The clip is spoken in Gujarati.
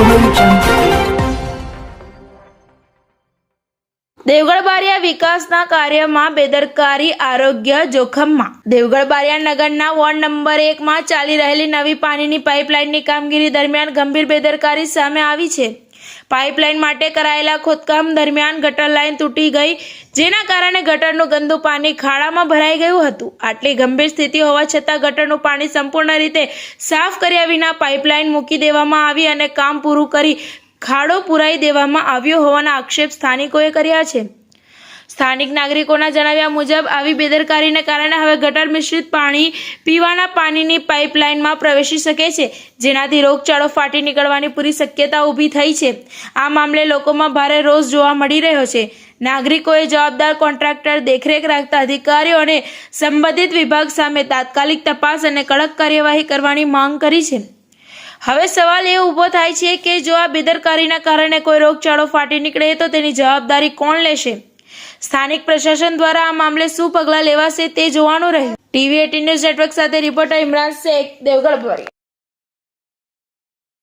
我们一。દેવગઢ વિકાસના કાર્યમાં બેદરકારી, આરોગ્ય જોખમમાં. દેવગઢ નગરના વોર્ડ નંબર એકમાં ચાલી રહેલી નવી પાણીની પાઇપલાઇનની કામગીરી દરમિયાન ગંભીર બેદરકારી સામે આવી છે. પાઇપલાઇન માટે કરાયેલા ખોદકામ દરમિયાન ગટર લાઇન તૂટી ગઈ, જેના કારણે ગટરનું ગંદુ પાણી ખાડામાં ભરાઈ ગયું હતું. આટલી ગંભીર સ્થિતિ હોવા છતાં ગટરનું પાણી સંપૂર્ણ રીતે સાફ કર્યા વિના પાઇપલાઇન મૂકી દેવામાં આવી અને કામ પૂરું કરી ખાડો પુરાઈ દેવામાં આવ્યો હોવાના આક્ષેપ સ્થાનિકોએ કર્યા છે. સ્થાનિક નાગરિકોના જણાવ્યા મુજબ, આવી બેદરકારીને કારણે હવે ગટર મિશ્રિત પાણી પીવાના પાણીની પાઇપલાઇનમાં પ્રવેશી શકે છે, જેનાથી રોગચાળો ફાટી નીકળવાની પૂરી શક્યતા ઊભી થઈ છે. આ મામલે લોકોમાં ભારે રોષ જોવા મળી રહ્યો છે. નાગરિકોએ જવાબદાર કોન્ટ્રાક્ટર દેખરેખ રાખતા અધિકારીઓ અને સંબંધિત વિભાગ સામે તાત્કાલિક તપાસ અને કડક કાર્યવાહી કરવાની માંગ કરી છે. હવે સવાલ એ ઊભો થાય છે કે જો આ બેદરકારીના કારણે કોઈ રોગચાળો ફાટી નીકળે તો તેની જવાબદારી કોણ લેશે? સ્થાનિક પ્રશાસન દ્વારા આ મામલે શું પગલાં લેવાશે તે જોવાનું રહ્યું. ટીવી એટીન ન્યૂઝ નેટવર્ક સાથે રિપોર્ટર ઇમરાન શેખ, દેવગઢ ભરી